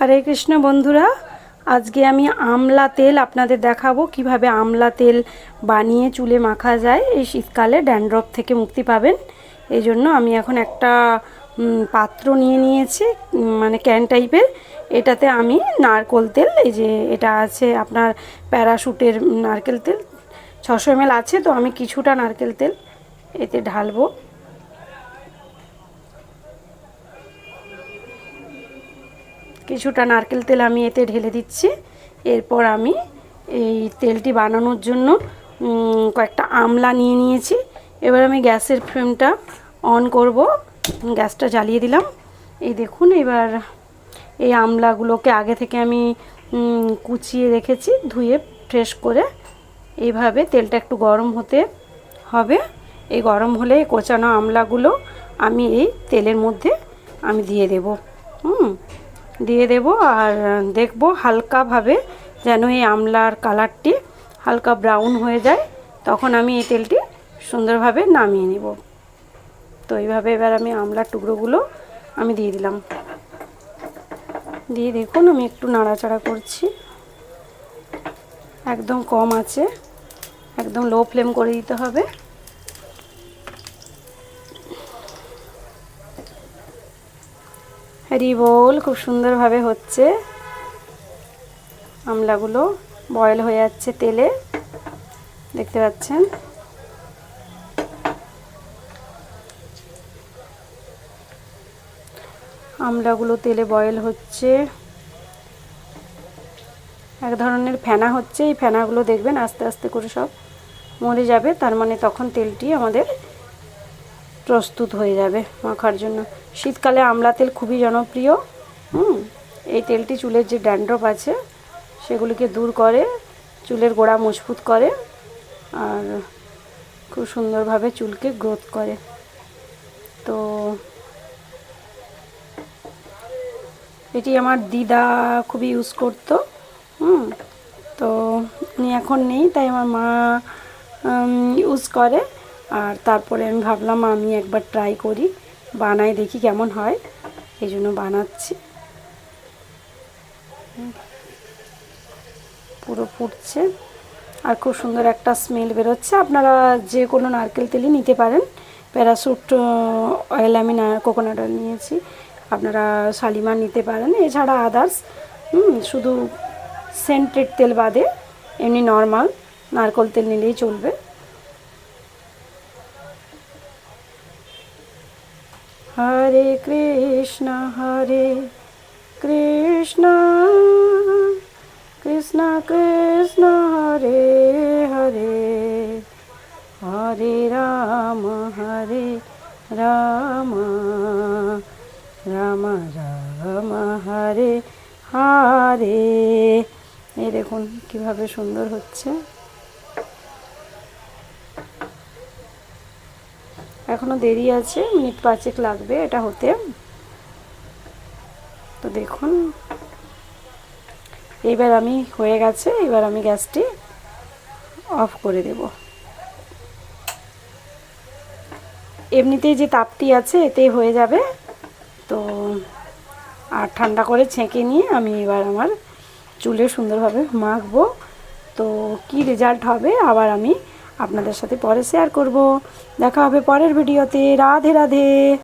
হরে কৃষ্ণ বন্ধুরা, আজকে আমি আমলা তেল আপনাদের দেখাবো কীভাবে আমলা তেল বানিয়ে চুলে মাখা যায়। এই শীতকালে ড্যান্ড্রফ থেকে মুক্তি পাবেন। এই জন্য আমি এখন একটা পাত্র নিয়ে নিয়েছি মানে ক্যান টাইপের। এটাতে আমি নারকোল তেল, এই যে এটা আছে আপনার প্যারাশুটের নারকেল তেল, ছশো এম আছে, তো আমি কিছুটা নারকেল তেল এতে ঢালবো। কিছুটা নারকেল তেল আমি এতে ঢেলে দিচ্ছি। এরপর আমি এই তেলটি বানানোর জন্য কয়েকটা আমলা নিয়ে নিয়েছি। এবার আমি গ্যাসের ফ্লেমটা অন করব। গ্যাসটা জ্বালিয়ে দিলাম। এই দেখুন, এবার এই আমলাগুলোকে আগে থেকে আমি কুচিয়ে রেখেছি, ধুয়ে ফ্রেশ করে। এইভাবে তেলটা একটু গরম হতে হবে। এই গরম হলে কোচানো আমলাগুলো আমি এই তেলের মধ্যে আমি দিয়ে দেব। হুম। দিয়ে দেব আর দেখব হালকাভাবে যেন এই আমলার কালারটি হালকা ব্রাউন হয়ে যায়। তখন আমি এই তেলটি সুন্দরভাবে নামিয়ে নেব। তো এইভাবে এবার আমি আমলার টুকরোগুলো আমি দিয়ে দিলাম। দিয়ে দেখুন আমি একটু নাড়াচাড়া করছি। একদম কম আছে। একদম লো ফ্লেম করে দিতে হবে। হ্যারি বল খুব সুন্দরভাবে হচ্ছে। আমলাগুলো বয়েল হয়ে যাচ্ছে তেলে। দেখতে পাচ্ছেন? আমলাগুলো তেলে বয়েল হচ্ছে। এক ধরনের ফেনা হচ্ছে। এই ফেনাগুলো দেখবেন আস্তে আস্তে করে সব মরে যাবে। তার মানে তখন তেলটি আমাদের প্রস্তুত হয়ে যাবে মাখার জন্য। শীতকালে আমলা তেল খুবই জনপ্রিয়, হুম? এই তেলটি চুলের যে ড্যান্ড্রফ আছে, সেগুলিকে দূর করে, চুলের গোড়া মজবুত করে, আর খুব সুন্দরভাবে চুলকে গ্রোথ করে। তো এটি আমার দিদা খুবই ইউজ করতো, হুম? তো উনি এখন নেই, তাই আমার মা ইউজ করে। আর তারপরে আমি ভাবলাম আমি একবার ট্রাই করি, বানাই দেখি কেমন হয়। এই জন্য বানাচ্ছি। পুরো ফুটছে। আর খুব সুন্দর একটা স্মেল বেরোচ্ছে। আপনারা যে কোনো নারকেল তেলই নিতে পারেন। প্যারাশুট অয়েল আমি না কোকোনাট অয়েল নিয়েছি। আপনারা শালিমার নিতে পারেন। এছাড়া আদার্স শুধু সেন্টেড তেল বাদে, এমনি নর্মাল নারকল তেল নিলেই চলবে। হরে কৃষ্ণ হরে কৃষ্ণ। কৃষ্ণ কৃষ্ণ, হরে হরে। হরে রাম হরে রাম। রাম রাম, হরে হরে। এই দেখুন কীভাবে সুন্দর হচ্ছে। এখনও দেরি আছে, মিনিট পাঁচেক লাগবে এটা হতে। তো দেখুন এবার আমি হয়ে গেছে, এবার আমি গ্যাসটি অফ করে দেব। এমনিতেই যে তাপটি আছে, এতে হয়ে যাবে। তো আর ঠান্ডা করে ছেঁকে নিয়ে আমি এবার আমার চুলে সুন্দরভাবে মাখবো। তো কি রেজাল্ট হবে? আবার আমি আপনাদের সাথে পরে শেয়ার করব। দেখা হবে পরের ভিডিওতে রাধে রাধে।